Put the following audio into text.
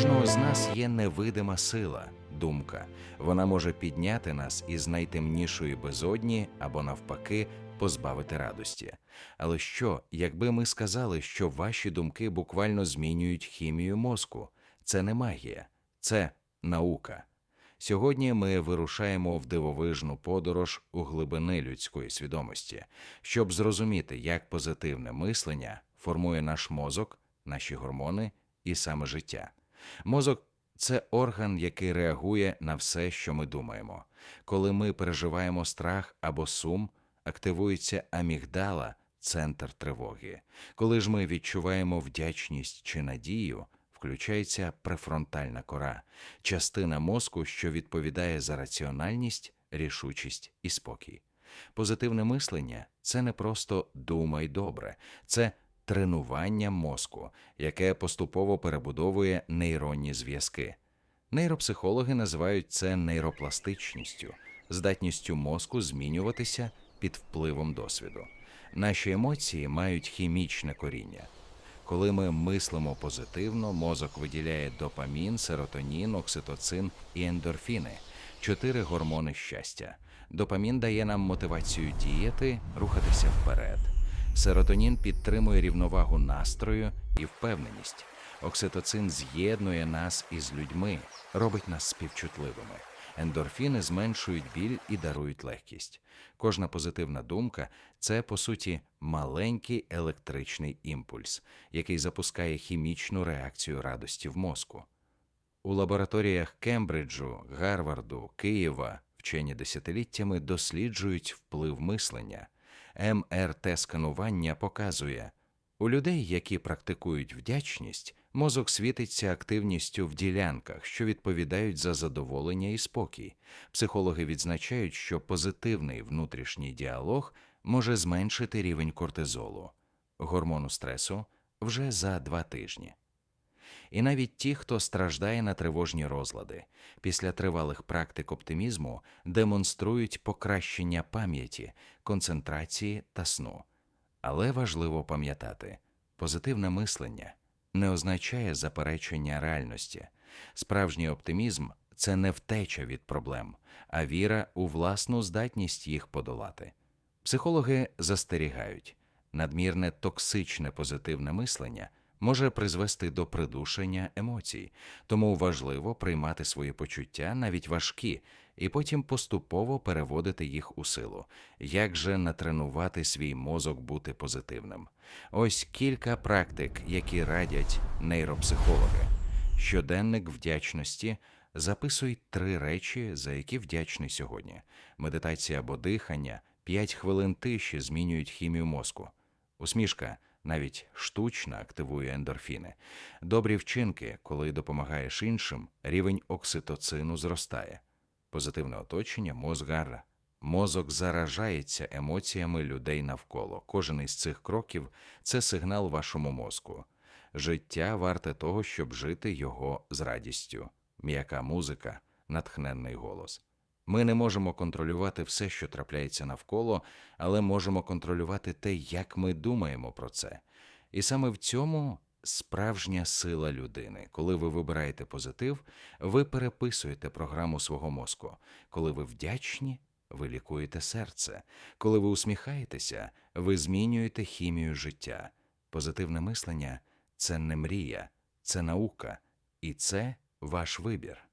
кожного з нас є невидима сила, думка. Вона може підняти нас із найтемнішої безодні або, навпаки, позбавити радості. Але що, якби ми сказали, що ваші думки буквально змінюють хімію мозку? Це не магія, це наука. Сьогодні ми вирушаємо в дивовижну подорож у глибини людської свідомості, щоб зрозуміти, як позитивне мислення формує наш мозок, наші гормони і саме життя. Мозок це орган, який реагує на все, що ми думаємо. Коли ми переживаємо страх або сум, активується амігдала, центр тривоги. Коли ж ми відчуваємо вдячність чи надію, включається префронтальна кора, частина мозку, що відповідає за раціональність, рішучість і спокій. Позитивне мислення це не просто думай добре, це тренування мозку, яке поступово перебудовує нейронні зв'язки. Нейропсихологи називають це нейропластичністю, здатністю мозку змінюватися під впливом досвіду. Наші емоції мають хімічне коріння. Коли ми мислимо позитивно, мозок виділяє допамін, серотонін, окситоцин і ендорфіни чотири гормони щастя. Допамін дає нам мотивацію діяти, рухатися вперед. Серотонін підтримує рівновагу настрою і впевненість. Окситоцин з'єднує нас із людьми, робить нас співчутливими. Ендорфіни зменшують біль і дарують легкість. Кожна позитивна думка це, по суті, маленький електричний імпульс, який запускає хімічну реакцію радості в мозку. У лабораторіях Кембриджу, Гарварду, Києва вчені десятиліттями досліджують вплив мислення. МРТ-сканування показує, у людей, які практикують вдячність, мозок світиться активністю в ділянках, що відповідають за задоволення і спокій. Психологи відзначають, що позитивний внутрішній діалог може зменшити рівень кортизолу, гормону стресу вже за два тижні. І навіть ті, хто страждає на тривожні розлади, після тривалих практик оптимізму демонструють покращення пам'яті, концентрації та сну. Але важливо пам'ятати, позитивне мислення не означає заперечення реальності. Справжній оптимізм це не втеча від проблем, а віра у власну здатність їх подолати. Психологи застерігають, надмірне токсичне позитивне мислення може призвести до придушення емоцій, тому важливо приймати свої почуття навіть важкі, і потім поступово переводити їх у силу. Як же натренувати свій мозок бути позитивним? Ось кілька практик, які радять нейропсихологи. Щоденник вдячності. Записуй три речі, за які вдячний сьогодні. Медитація або дихання, 5 хвилин тиші змінюють хімію мозку. Усмішка навіть штучна активує ендорфіни. Добрі вчинки, коли допомагаєш іншим, рівень окситоцину зростає. Позитивне оточення мозгара. Мозок заражається емоціями людей навколо. Кожен із цих кроків це сигнал вашому мозку. Життя варте того, щоб жити його з радістю. М'яка музика, натхненний голос. Ми не можемо контролювати все, що трапляється навколо, але можемо контролювати те, як ми думаємо про це. І саме в цьому справжня сила людини. Коли ви вибираєте позитив, ви переписуєте програму свого мозку. Коли ви вдячні, ви лікуєте серце. Коли ви усміхаєтеся, ви змінюєте хімію життя. Позитивне мислення це не мрія, це наука, і це ваш вибір.